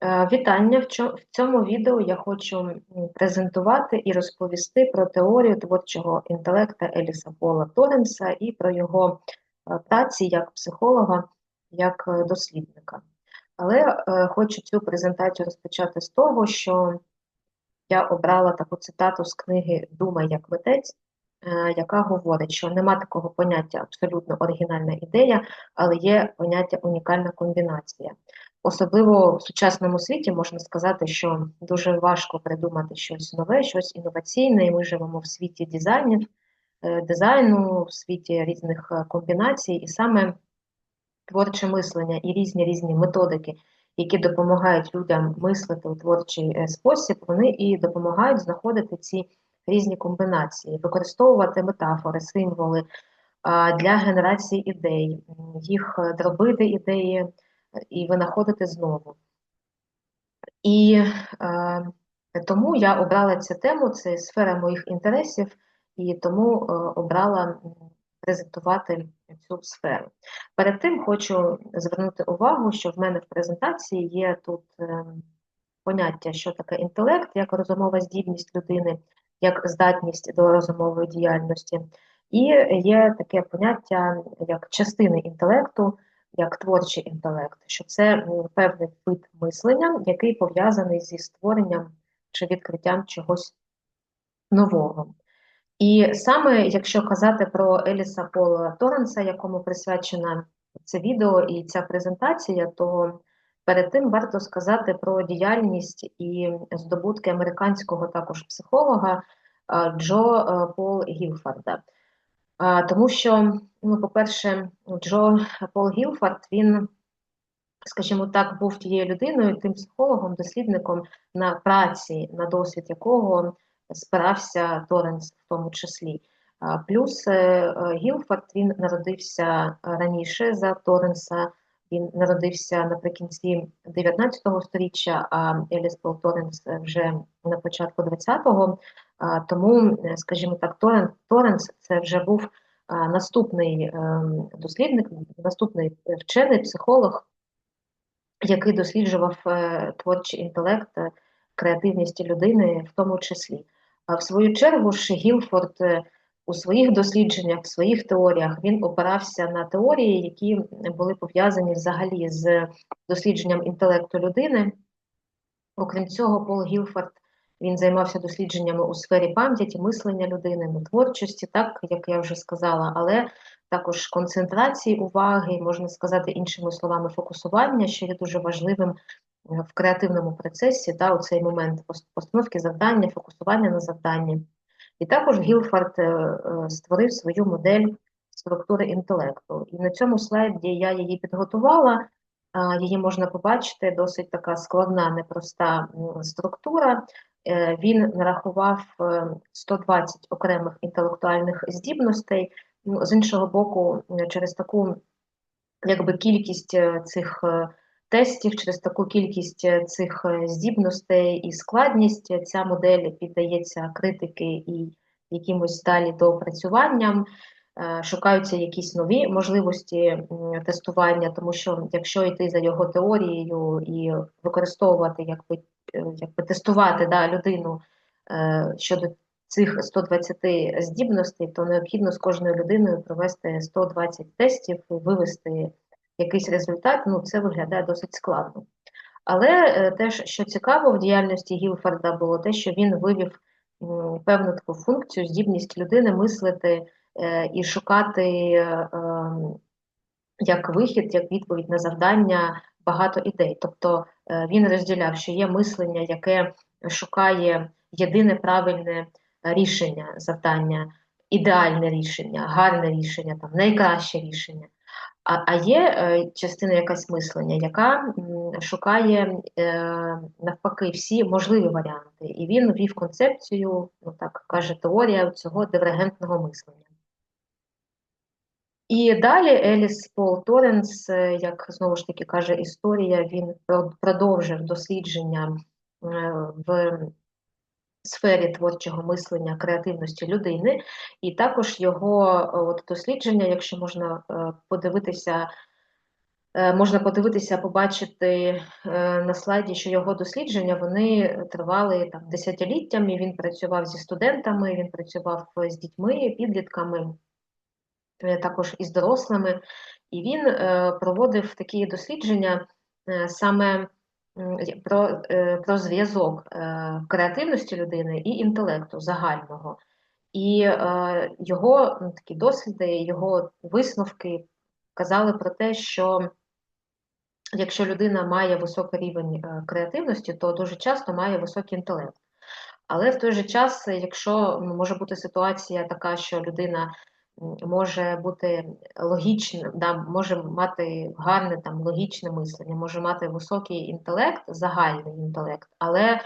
Е, Вітання! В цьому відео я хочу презентувати і розповісти про теорію творчого інтелекту Еліса Пола Торенса і про його е, праці як психолога, як е, дослідника. Але хочу цю презентацію розпочати з того, що я обрала таку цитату з книги Думай як митець, яка говорить, що нема такого поняття абсолютно оригінальна ідея, але є поняття унікальна комбінація. Особливо в сучасному світі можна сказати, що дуже важко придумати щось нове, щось інноваційне, і ми живемо в світі дизайнів, е, дизайну, в світі різних е, комбінацій, і саме творче мислення і різні різні методики, які допомагають людям мислити у творчий е, спосіб, вони і допомагають знаходити ці різні комбінації, використовувати метафори, символи для генерації ідей, їх дробити ідеї і винаходити знову. І е, тому я обрала цю тему, це сфера моїх інтересів, і тому е, обрала презентувати цю сферу. Перед тим хочу звернути увагу, що в мене в презентації є тут е, поняття, що таке інтелект, як розумова здібність людини, як здатність до розумової діяльності, і є таке поняття як частини інтелекту, як творчий інтелект, що це певний вид мислення, який пов'язаний зі створенням чи відкриттям чогось нового. І саме якщо казати про Еліса Пола Торренса, якому присвячена це відео і ця презентація, то перед тим варто сказати про діяльність і здобутки американського також психолога Джо е, Пол Гілфарда. Тому що, ну, по-перше, Джо Пол Гілфард, він, скажімо так, був тією людиною, тим психологом, дослідником на праці, на досвід якого спирався Торренс в тому числі. Плюс е, е, Гілфард він народився раніше за Торренса, він народився наприкінці 19 століття, а Еліс Пол Торренс вже на початку 20-го. Тому, е, скажімо так, Торрен- Торренс це вже був наступний ем, дослідник, наступний вчений психолог, який досліджував е, творчий інтелект, е, креативність людини в тому числі. А в свою чергу ж Гілфорд е, у своїх дослідженнях, в своїх теоріях він опирався на теорії, які були пов'язані взагалі з дослідженням інтелекту людини. Окрім цього, Пол Гілфорд він займався дослідженнями у сфері пам'яті, мислення людини, творчості, так як я вже сказала, але також концентрації уваги, можна сказати іншими словами, фокусування, що є дуже важливим е, в креативному процесі, та, у цей момент постановки завдання, фокусування на завданні. І також Гілфард е, е, створив свою модель структури інтелекту. І на цьому слайді я її підготувала. Її можна побачити, досить така складна, непроста структура. Е, Він нарахував е, 120 окремих інтелектуальних здібностей. Ну, З іншого боку, е, через таку якби кількість е, цих е, тестів, через таку кількість е, цих е, здібностей і складність е, ця модель піддається критики і якимось далі доопрацюванням. Е, Шукаються якісь нові можливості тестування, тому що якщо йти за його теорією і використовувати, якби, е, якби тестувати да, людину е, щодо цих 120 здібностей, то необхідно з кожною людиною провести 120 тестів і вивести якийсь результат. Ну, це виглядає досить складно. Але теж, що цікаво в діяльності Гілфарда, було те, що він вивів певну таку функцію, здібність людини мислити і шукати е, як вихід, як відповідь на завдання багато ідей. Тобто е, він розділяв, що є мислення, яке шукає єдине правильне рішення завдання, ідеальне рішення, гарне рішення, там найкраще рішення. А, а є е, частина якась мислення, яка шукає е, навпаки всі можливі варіанти. І він ввів концепцію, ну так каже теорія цього дивергентного мислення. І далі Еліс Пол Торренс, е, як знову ж таки каже історія, він продовжив дослідження е, в сфері творчого мислення, креативності людини, і також його е, от, дослідження, якщо можна подивитися можна подивитися, побачити на слайді, що його дослідження вони тривали там десятиліттями. Він працював зі студентами, він працював з дітьми, підлітками, також із дорослими, і він проводив такі дослідження саме про, про зв'язок креативності людини і інтелекту загального. І його такі досліди, його висновки казали про те, що якщо людина має високий рівень е, креативності, то дуже часто має високий інтелект. Але в той же час, якщо може бути ситуація така, що людина може бути логічним, да, може мати гарне там логічне мислення, може мати високий інтелект, загальний інтелект, але е,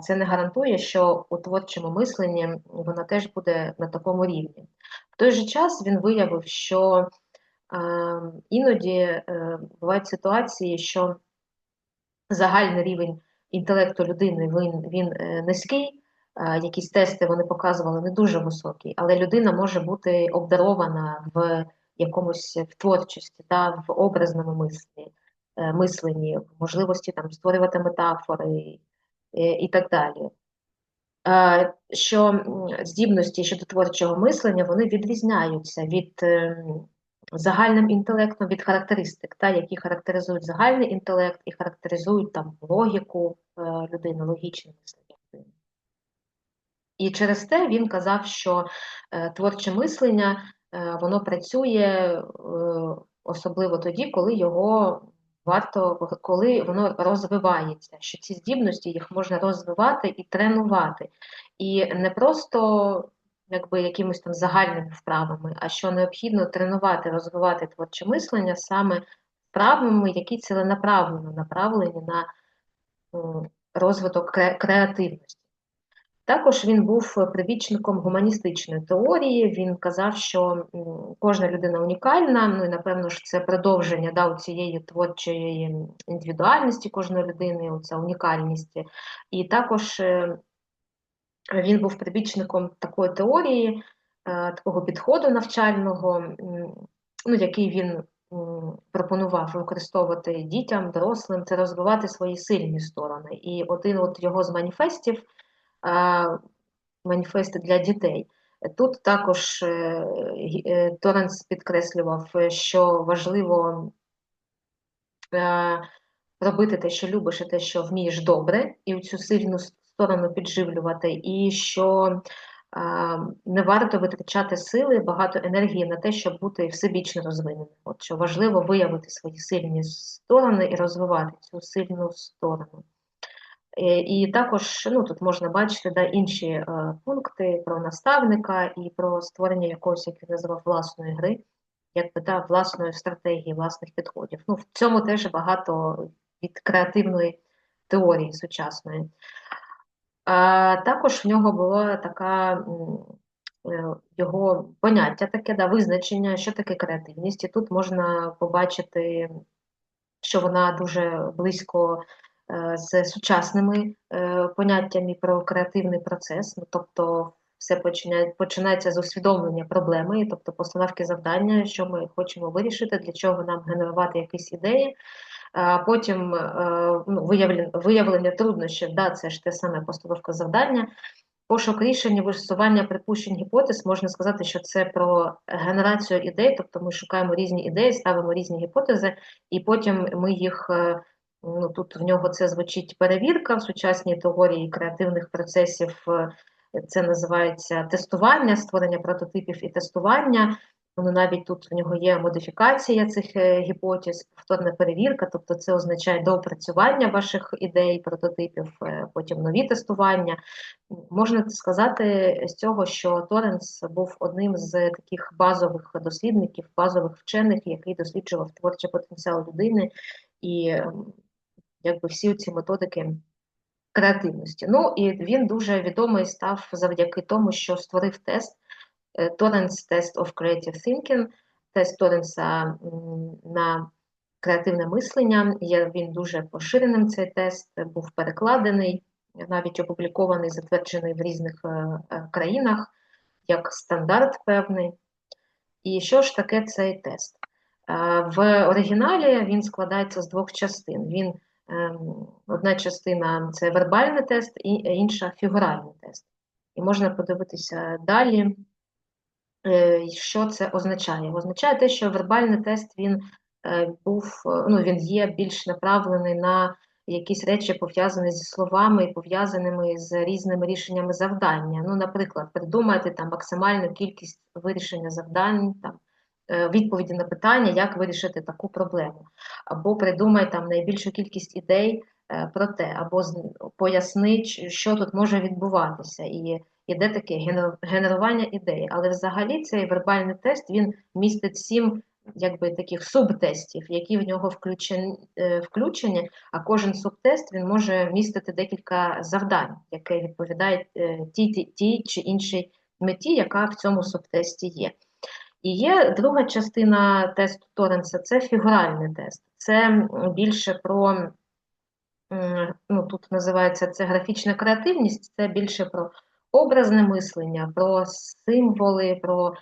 це не гарантує, що у творчому мисленні вона теж буде на такому рівні. В той же час він виявив, що Іноді е, бувають ситуації, що загальний рівень інтелекту людини він, він е, низький, якісь тести вони показували не дуже високий, але людина може бути обдарована в якомусь в творчості, та, в образному мислі, е, мисленні, в можливості там, створювати метафори і так далі. Що здібності щодо творчого мислення вони відрізняються від загальним інтелектом від характеристик, та, які характеризують загальний інтелект і характеризують там логіку е, людини, логічне мислення. І через те він казав, що е, творче мислення е, воно працює е, особливо тоді, коли його варто, коли воно розвивається, що ці здібності їх можна розвивати і тренувати. І не просто якби якимось там загальними вправами, а що необхідно тренувати, розвивати творче мислення саме вправами, які ціленаправлено направлені на розвиток креативності. Також він був прибічником гуманістичної теорії. Він казав, що кожна людина унікальна, ну і напевно ж це продовження да, цієї творчої індивідуальності кожної людини, оця унікальність. І також е, він був прибічником такої теорії, е, такого підходу навчального, ну, який він пропонував використовувати дітям, дорослим, це розвивати свої сильні сторони. І один от його з маніфестів, маніфести для дітей. Тут також е, е, Торенс підкреслював, що важливо робити те, що любиш, і те, що вмієш добре, і цю сильну сторону підживлювати, і що не варто витрачати сили, багато енергії на те, щоб бути всебічно розвиненим. От що важливо виявити свої сильні сторони і розвивати цю сильну сторону. Е, і також ну, тут можна бачити да, інші е, пункти про наставника і про створення якогось, як він називав, власної гри, якби да, власної стратегії, власних підходів. Ну, В цьому теж багато від креативної теорії сучасної. Також в нього було така е, його поняття таке, да, визначення, що таке креативність. І тут можна побачити, що вона дуже близько з сучасними е, поняттями про креативний процес. Ну, Тобто все починається з усвідомлення проблеми, тобто постановки завдання, що ми хочемо вирішити, для чого нам генерувати якісь ідеї. А Потім е, ну, виявлення, виявлення труднощів, да, це ж те саме постановка завдання. Пошук рішення, висування припущень гіпотез, можна сказати, що це про генерацію ідей, тобто ми шукаємо різні ідеї, ставимо різні гіпотези, і потім ми їх, е, ну тут в нього це звучить перевірка в сучасній теорії креативних процесів, е, це називається тестування, створення прототипів і тестування. Ну, навіть тут в нього є модифікація цих е, гіпотез, повторна перевірка, тобто це означає доопрацювання ваших ідей, прототипів, е, потім нові тестування. Можна сказати з цього, що Торенс був одним з таких базових дослідників, базових вчених, який досліджував творчий потенціал людини і якби всі ці методики. Креативності. Ну і він дуже відомий став завдяки тому, що створив тест, Торренс Test of Creative Thinking, тест Торренса на креативне мислення. Є він дуже поширеним цей тест, був перекладений, навіть опублікований, затверджений в різних е, е, країнах як стандарт певний. І що ж таке цей тест? В оригіналі він складається з двох частин. Він, Одна частина це вербальний тест, і інша фігуральний тест. І можна подивитися далі, е, що це означає. Означає те, що вербальний тест він е, був, ну, він є більш направлений на якісь речі пов'язані зі словами і пов'язаними з різними рішеннями завдання. Ну, наприклад, придумати там максимальну кількість вирішення завдань, там, е, відповіді на питання, як вирішити таку проблему, або придумай там найбільшу кількість ідей е, про те, або поясни, що тут може відбуватися. І іде таке генерування ідей. Але взагалі цей вербальний тест він містить сім якби таких субтестів, які в нього включені, е, включені, а кожен субтест він може містити декілька завдань, які відповідають е, тій, тій, тій чи іншій меті, яка в цьому субтесті є. І є друга частина тесту Торренса це фігуральний тест. Це більше про, ну тут називається це графічна креативність, це більше про образне мислення, про символи, про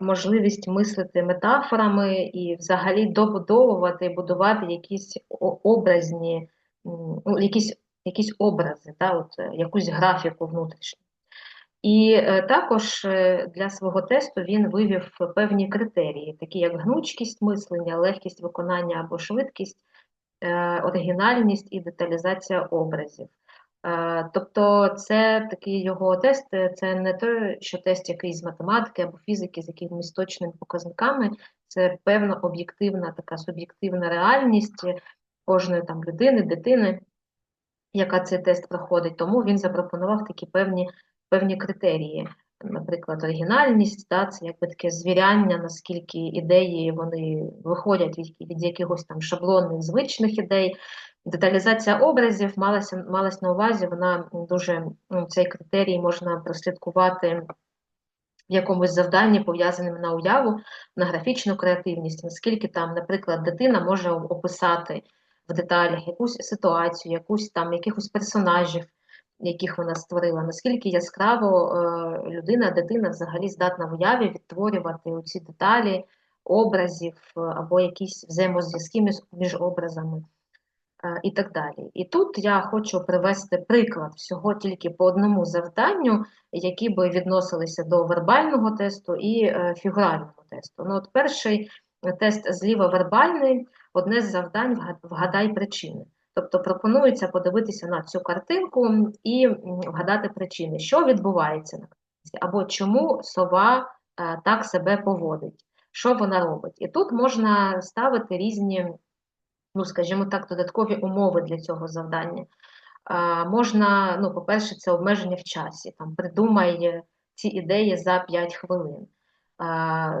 можливість мислити метафорами і взагалі добудовувати, будувати якісь образні, ну, якісь якісь образи, та, от, е, якусь графіку внутрішню. І е, також е, для свого тесту він вивів певні критерії, такі як гнучкість мислення, легкість виконання або швидкість, е, оригінальність і деталізація образів. Тобто це такий його тест, це не той, що тест якийсь з математики або фізики з якимись точними показниками, це певна об'єктивна така суб'єктивна реальність кожної там людини, дитини, яка цей тест проходить. Тому він запропонував такі певні певні критерії. Наприклад, оригінальність, да, це якби таке звіряння, наскільки ідеї вони виходять від від якихось там шаблонних звичних ідей, Деталізація образів малася малась на увазі, вона дуже ну, цей критерій можна прослідкувати в якомусь завданні, пов'язаним на уяву, на графічну креативність, наскільки там, наприклад, дитина може описати в деталях якусь ситуацію, якусь там якихось персонажів, яких вона створила, наскільки яскраво е, людина, дитина взагалі здатна в уяві відтворювати ці деталі образів е, або якісь взаємозв'язки між образами. Е, і так далі. І тут я хочу привести приклад всього тільки по одному завданню, які би відносилися до вербального тесту і фігурального тесту. Ну, от Перший тест зліва вербальний, одне з завдань вгадай причини. Тобто пропонується подивитися на цю картинку і вгадати причини, що відбувається на картинці, або чому сова е, так себе поводить, що вона робить. І тут можна ставити різні ну, скажімо так, додаткові умови для цього завдання. Можна, ну, по-перше, це обмеження в часі. Там Придумай ці ідеї за 5 хвилин.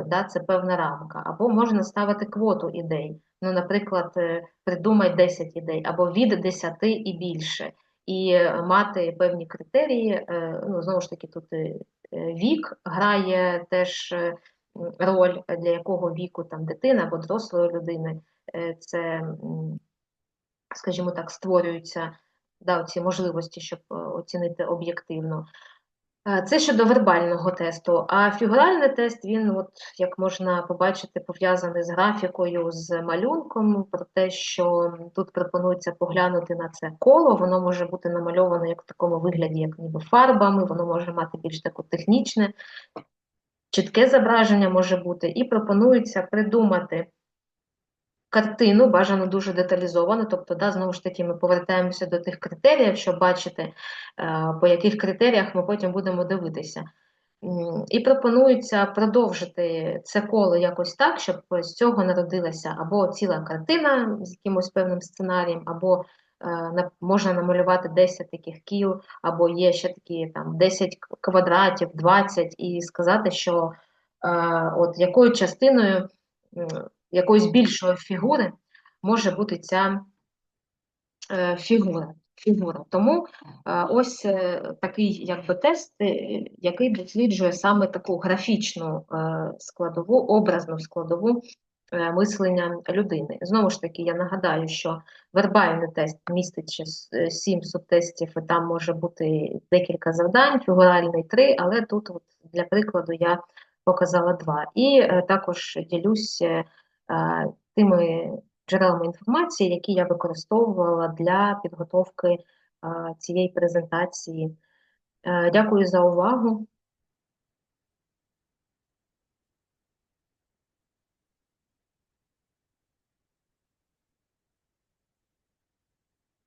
Да, Це певна рамка. Або можна ставити квоту ідей. Ну, Наприклад, е, придумай 10 ідей, або від 10 і більше. І мати певні критерії. Е, ну, Знову ж таки, тут е, вік грає теж роль, для якого віку там дитина або дорослої людини. Е, це, скажімо так, створюються да, ці можливості, щоб е, оцінити об'єктивно. Це щодо вербального тесту. А фігуральний тест, він, от, як можна побачити, пов'язаний з графікою, з малюнком, про те, що тут пропонується поглянути на це коло, воно може бути намальоване як в такому вигляді, як ніби фарбами, воно може мати більш таке технічне, чітке зображення може бути, і пропонується придумати картину, бажано дуже деталізовано, тобто, да, знову ж таки, ми повертаємося до тих критеріїв, щоб бачити, е, по яких критеріях ми потім будемо дивитися. І пропонується продовжити це коло якось так, щоб з цього народилася або ціла картина з якимось певним сценарієм, або е, можна намалювати 10 таких кіл, або є ще такі там 10 квадратів, 20, і сказати, що е, от якою частиною якоїсь більшої фігури може бути ця е, фігура. фігура. Тому е, ось е, такий якби тест, який досліджує саме таку графічну складову, образну складову мислення людини. Знову ж таки, я нагадаю, що вербальний тест містить сім субтестів, і там може бути декілька завдань, фігуральний три, але тут, от, для прикладу, я показала два. І також ділюсь тими джерелами інформації, які я використовувала для підготовки цієї презентації. Е, Дякую за увагу.